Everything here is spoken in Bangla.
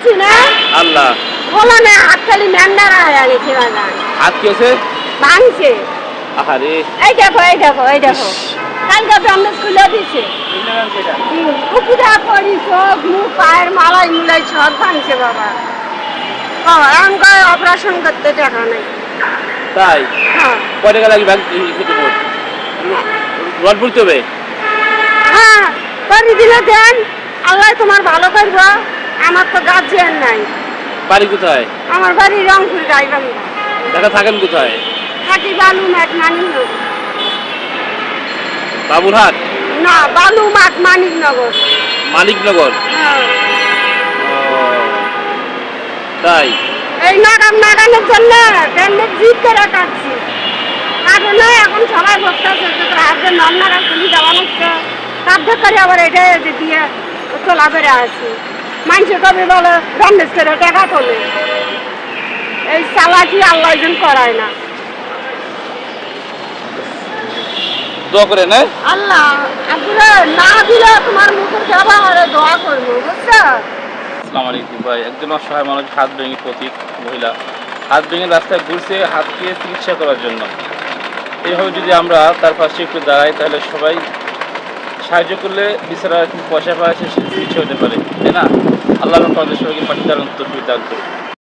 ভাঙছি না? আল্লাহ। বলো না হাত খালি ম্যান্ডারা গেছে বাগান হাত কি হয়েছে? ভাঙছে। আহারে। এই দেখো এই দেখো এই দেখো। কালকে ব্যান্ডেজ খুলে দিছে। কুকুরা চোখ মুখ পায়ের মালাই মুলাই সব ভাঙছে বাবা। বাবা এখন অপারেশন করতে টাকা নেই। তাই? কয় টাকা লাগবে রড বলতে হবে? হ্যাঁ করে দিলে দেন? আল্লাহ তোমার ভালো করব। আমার তো গার্জিয়ান নাই। বাড়ি কোথায়? আমার বাড়ি রংপুর গাইবান্ধা। দেখা থাকেন কোথায়? থাকি বালু মাঠ মানিকনগর। বাবুরহাট না বালু মাঠ মানিকনগর। মানিকনগর? হ্যাঁ। তাই? এই নাগাম নাগানোর জন্য ব্যান্ডেজ জিপ করে কাটছি কারণে এখন সবাই বসতেছে হাতে নাম নাগা খুলি দেওয়া হচ্ছে। কার্য করে আবার এটা দিয়ে চলা বেড়ে আছে। মানুষে কবে বলে ব্যান্ডেজ করে টাকা তোলে এই চালাকি আল্লাহ জন করায় না। দোয়া করে না আল্লাহ আসলে না দিলে তোমার মুখের দোয়া করব বুঝছ? আসসালামু আলাইকুম ভাই। একজন অসহায় মানুষ হাত ভেঙে প্রতীক মহিলা। হাত ভেঙে রাস্তায় ঘুরছে হাত দিয়ে চিকিৎসা করার জন্য। এইভাবে যদি আমরা তার পাশে একটু দাঁড়াই তাহলে সবাই সাহায্য করলে বিচারা পয়সা পায় সে কিছু হতে পারে। তাই না? আল্লাহ আমাদের সবাইকে পাঠিয়ে দেওয়ার অন্তর্ভুক্ত দান